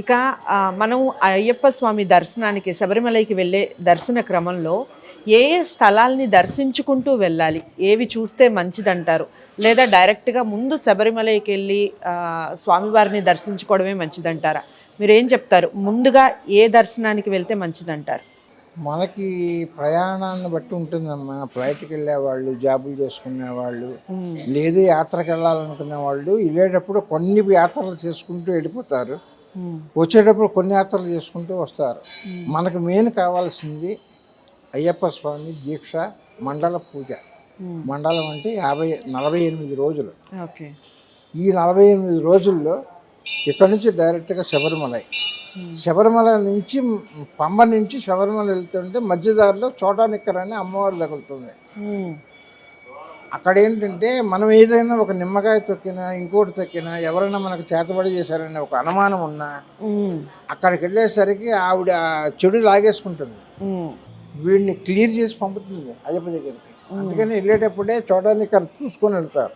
ఇక మనం అయ్యప్ప స్వామి దర్శనానికి శబరిమలైకి వెళ్ళే దర్శన క్రమంలో ఏ ఏ స్థలాల్ని దర్శించుకుంటూ వెళ్ళాలి? ఏవి చూస్తే మంచిదంటారు? లేదా డైరెక్ట్గా ముందు శబరిమలైకి వెళ్ళి స్వామివారిని దర్శించుకోవడమే మంచిదంటారా? మీరు ఏం చెప్తారు? ముందుగా ఏ దర్శనానికి వెళ్తే మంచిదంటారు? మనకి ప్రయాణాన్ని బట్టి ఉంటుందమ్మా. ఫ్లైట్కి వెళ్ళేవాళ్ళు జాబులు చేసుకునే వాళ్ళు లేదు యాత్రకు వెళ్ళాలనుకునే వాళ్ళు వెళ్ళేటప్పుడు కొన్ని యాత్రలు చేసుకుంటూ వెళ్ళిపోతారు. వచ్చేటప్పుడు కొన్ని యాత్రలు చేసుకుంటూ వస్తారు. మనకు మెయిన్ కావాల్సింది అయ్యప్ప స్వామి దీక్ష మండల పూజ. మండలం అంటే యాభై నలభై ఎనిమిది రోజులు. ఈ నలభై ఎనిమిది రోజుల్లో ఇక్కడ నుంచి డైరెక్ట్గా శబరిమలై. శబరిమల నుంచి పంబ నుంచి శబరిమల వెళ్తుంటే మధ్యదారిలో చోటానిక్కర్ అని అమ్మవారు తగులుతుంది అక్కడ ఏంటంటే మనం ఏదైనా ఒక నిమ్మకాయ తొక్కినా ఇంకోటి తొక్కినా ఎవరైనా మనకు చేతబడి చేశారనే ఒక అనుమానం ఉన్నా అక్కడికి వెళ్ళేసరికి ఆవిడ చెడు లాగేసుకుంటుంది. వీడిని క్లియర్ చేసి పంపుతుంది అయ్యప్ప దగ్గరికి. అందుకని వెళ్ళేటప్పుడే చోటానిక్కర్ చూసుకొని వెళ్తారు.